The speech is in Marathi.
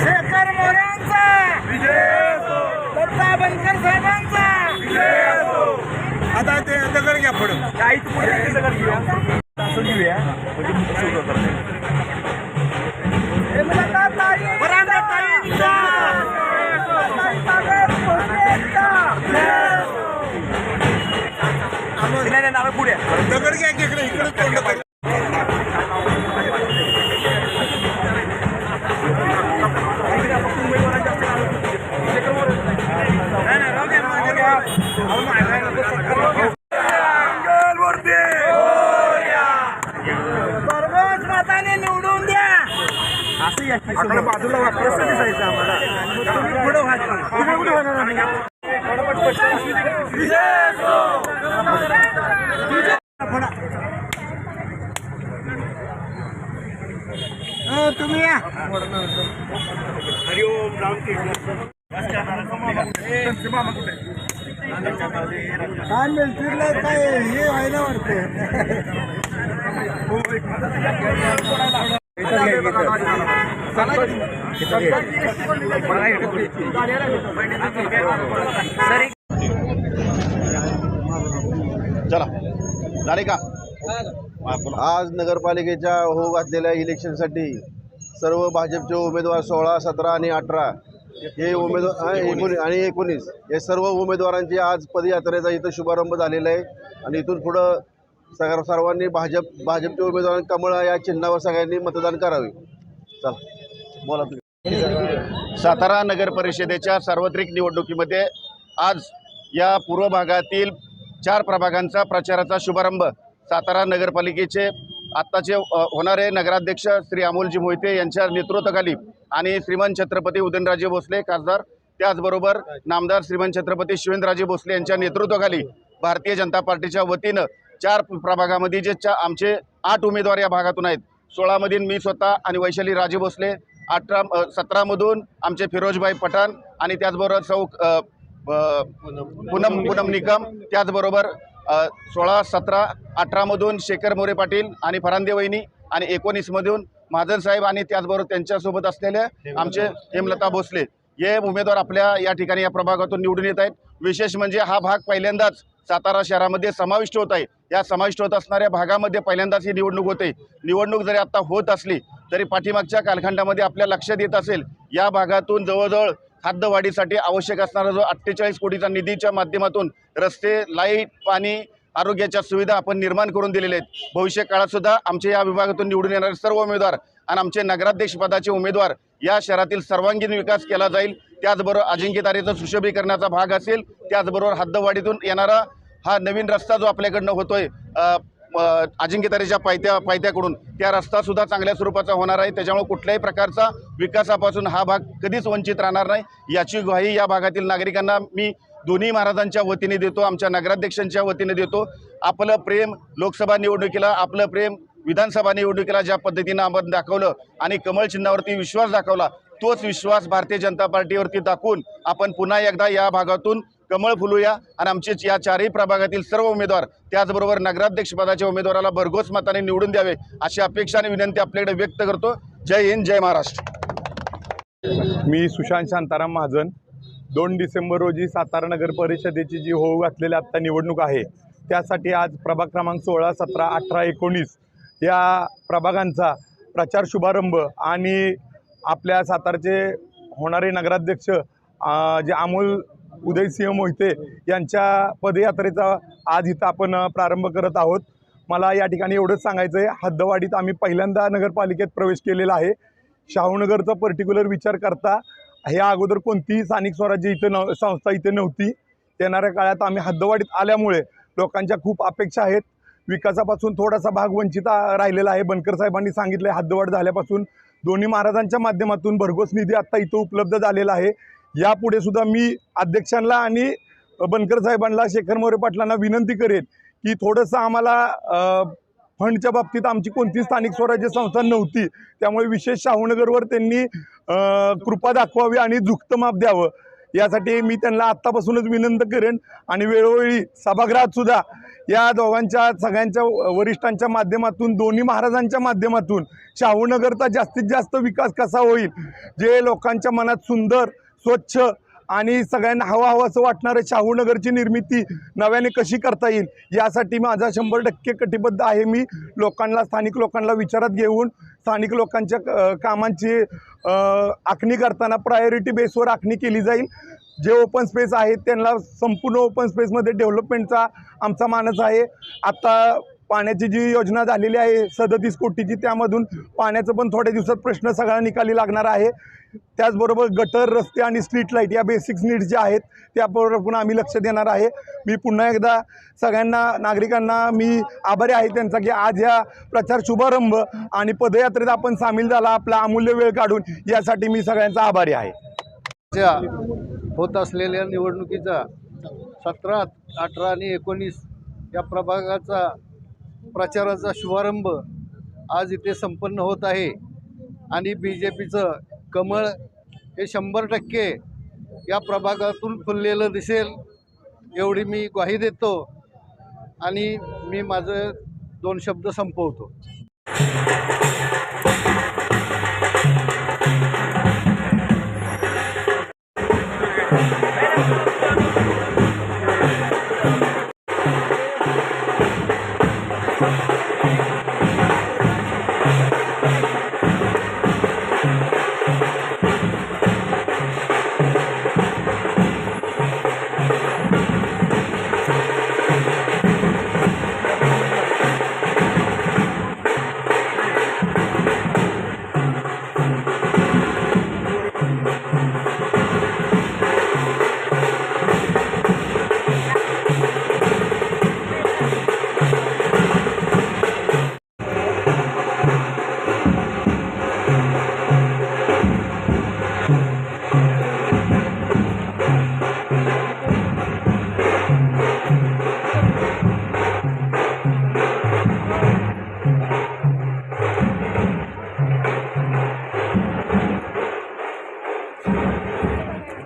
शेखर मोऱ्यांचा दत्ता बनकर साहेबांचा आता ते दगड घ्या पुढं हेमलता दगड घ्या की इकडे इकडे तोंड कर. निवडून द्या. बाजूला दिसायचं आम्हाला. तुम्ही पुढं पुढं ना आम्ही. हो, तुम्ही या. काय मिळतील काय हे व्हायला वाटते. चला. आज नगरपालिकेच्या हो घातलेल्या इलेक्शनसाठी सर्व भाजपचे उमेदवार सोळा सतरा आणि अठरा हे उमेदवार एकोणीस. आणि एकोणीस. हे सर्व उमेदवारांची आज पदयात्रेचा इथं शुभारंभ झालेला आहे. आणि इथून पुढं सगळ्या सर्वांनी भाजप भाजपच्या उमेदवारांनी कमळ या चिन्हावर सगळ्यांनी मतदान करावे. चला. बोला तुम्ही. सातारा नगर परिषदेच्या सार्वत्रिक निवडणुकीमध्ये आज या पूर्व भागातील चार प्रभागांचा प्रचाराचा शुभारंभ. सातारा नगरपालिकेचे आत्ताचे होणारे नगराध्यक्ष श्री अमोलजी मोहिते यांच्या नेतृत्वाखाली आणि श्रीमंत छत्रपती उदयनराजे भोसले खासदार त्याचबरोबर नामदार श्रीमान छत्रपती शिवेंद्रराजे भोसले यांच्या नेतृत्वाखाली भारतीय जनता पार्टीच्या वतीनं चार प्रभागामध्ये जे चा आमचे आठ उमेदवार या भागातून आहेत. सोळामधील मी स्वतः आणि वैशाली राजे भोसले अठरा सतरामधून आमचे फिरोजभाई पठाण आणि त्याचबरोबर सौ पूनम पूनम निकम त्याचबरोबर सोळा सतरा अठरामधून शेखर मोरे पाटील आणि फरांदे वहिनी आणि एकोणीसमधून महाजन साहेब आणि त्याचबरोबर त्यांच्यासोबत असलेले आमचे हेमलता भोसले. हे उमेदवार आपल्या या ठिकाणी या प्रभागातून निवडून येत आहेत. विशेष म्हणजे हा भाग पहिल्यांदाच सातारा शहरामध्ये समाविष्ट होत आहे. या समाविष्ट होत असणाऱ्या भागामध्ये पहिल्यांदाच ही निवडणूक होते. निवडणूक जरी आत्ता होत असली तरी पाठीमागच्या कालखंडामध्ये आपल्या लक्षात येत असेल या भागातून जवळजवळ खाद्यवाढीसाठी आवश्यक असणारा जो अठ्ठेचाळीस कोटीचा निधीच्या माध्यमातून रस्ते लाइट पाणी आरोग्याच्या सुविधा आपण निर्माण करून दिलेल्या आहेत. भविष्य काळातसुद्धा आमच्या या विभागातून निवडून येणारे सर्व उमेदवार आणि आमचे नगराध्यक्ष पदाचे उमेदवार या शहरातील सर्वांगीण विकास केला जाईल. त्याचबरोबर अजिंक्यतारेचं सुशोभीकरणाचा भाग असेल. त्याचबरोबर हद्दवाडीतून येणारा हा नवीन रस्ता जो आपल्याकडनं होतोय अजिंक्यतारेच्या पायथ्या पायथ्याकडून. त्या रस्तासुद्धा चांगल्या स्वरूपाचा होणार आहे. त्याच्यामुळे कुठल्याही प्रकारचा विकासापासून हा भाग कधीच वंचित राहणार नाही. याची ग्वाही या भागातील नागरिकांना मी दोन्ही महाराजांच्या वतीने देतो आमच्या नगराध्यक्षांच्या वतीने देतो. आपलं प्रेम लोकसभा निवडणुकीला आपलं प्रेम विधानसभा निवडणुकीला ज्या पद्धतीनं आपण दाखवलं आणि कमळ चिन्हावरती विश्वास दाखवला तोच विश्वास भारतीय जनता पार्टीवरती दाखवून आपण पुन्हा एकदा या भागातून कमळ फुलूया आणि आमचे या चारही प्रभागातील सर्व उमेदवार त्याचबरोबर नगराध्यक्षपदाच्या उमेदवाराला भरघोस मताने निवडून द्यावे अशी अपेक्षा आणि विनंती आपल्याकडे व्यक्त करतो. जय हिंद जय महाराष्ट्र. मी सुशांत शांताराम महाजन. दोन डिसेंबर रोजी सातारा नगर परिषदेची जी होऊ घातलेली आत्ता निवडणूक आहे त्यासाठी आज प्रभाग क्रमांक सोळा सतरा अठरा एकोणीस या प्रभागांचा प्रचार शुभारंभ आणि आपल्या सातारचे होणारे नगराध्यक्ष जे अमोल उदयसिंह मोहिते यांच्या पदयात्रेचा आज इथं आपण प्रारंभ करत आहोत. मला या ठिकाणी एवढंच सांगायचं आहे हद्दवाडीत आम्ही पहिल्यांदा नगरपालिकेत प्रवेश केलेला आहे. शाहूनगरचा पर्टिक्युलर विचार करता ह्या अगोदर कोणतीही स्थानिक स्वराज्य इथं नव संस्था इथे नव्हती. येणाऱ्या काळात आम्ही हद्दवाडीत आल्यामुळे लोकांच्या खूप अपेक्षा आहेत. विकासापासून थोडासा भाग वंचित राहिलेला आहे. बनकर साहेबांनी सांगितलं आहे हद्दवाढ झाल्यापासून. दोन्ही महाराजांच्या माध्यमातून भरघोस निधी आत्ता इथं उपलब्ध झालेला आहे. यापुढे सुद्धा मी अध्यक्षांना आणि बनकर साहेबांना शेखर मोरे पाटलांना विनंती करेन की थोडंसं आम्हाला फंडच्या बाबतीत आमची कोणती स्थानिक स्वराज्य संस्था नव्हती. त्यामुळे विशेष शाहूनगरवर त्यांनी कृपा दाखवावी आणि झुकतं माप द्यावं. यासाठी मी त्यांना आत्तापासूनच विनंती करेन आणि वेळोवेळी सभागृहात सुद्धा या दोघांच्या सगळ्यांच्या वरिष्ठांच्या माध्यमातून दोन्ही महाराजांच्या माध्यमातून शाहूनगरचा जास्तीत जास्त विकास कसा होईल जे लोकांच्या मनात सुंदर स्वच्छ आणि सगळ्यांना हवा हवं असं वाटणारं शाहूनगरची निर्मिती नव्याने कशी करता येईल यासाठी माझा शंभर टक्के कटिबद्ध आहे मी. लोकांना स्थानिक लोकांना विचारात घेऊन स्थानिक लोकांच्या कामांची आखणी करताना प्रायोरिटी बेसवर आखणी केली जाईल. जे ओपन स्पेस आहेत त्यांना संपूर्ण ओपन स्पेसमध्ये डेव्हलपमेंटचा आमचा मानस आहे. आत्ता पाण्याची जी योजना झालेली आहे सदतीस कोटीची त्यामधून पाण्याचं पण थोड्या दिवसात प्रश्न सगळा निकाली लागणार आहे. त्याचबरोबर गटर रस्ते आणि स्ट्रीट लाइट या बेसिक्स नीड्स ज्या आहेत त्याबरोबर पुन्हा आम्ही लक्ष देणार आहे. मी पुन्हा एकदा सगळ्यांना नागरिकांना मी आभारी आहे त्यांचा की आज ह्या प्रचार शुभारंभ आणि पदयात्रेत आपण सामील झाला आपला अमूल्य वेळ काढून यासाठी मी सगळ्यांचा आभारी आहे. होत असलेल्या निवडणुकीचा सतरा अठरा आणि एकोणीस या प्रभागाचा प्रचाराचा शुभारंभ आज इथे संपन्न होत आहे. आणि बी जे पीचं कमळ हे शंभर टक्के या प्रभागातून फुललेलं दिसेल एवढी मी ग्वाही देतो आणि मी माझं दोन शब्द संपवतो.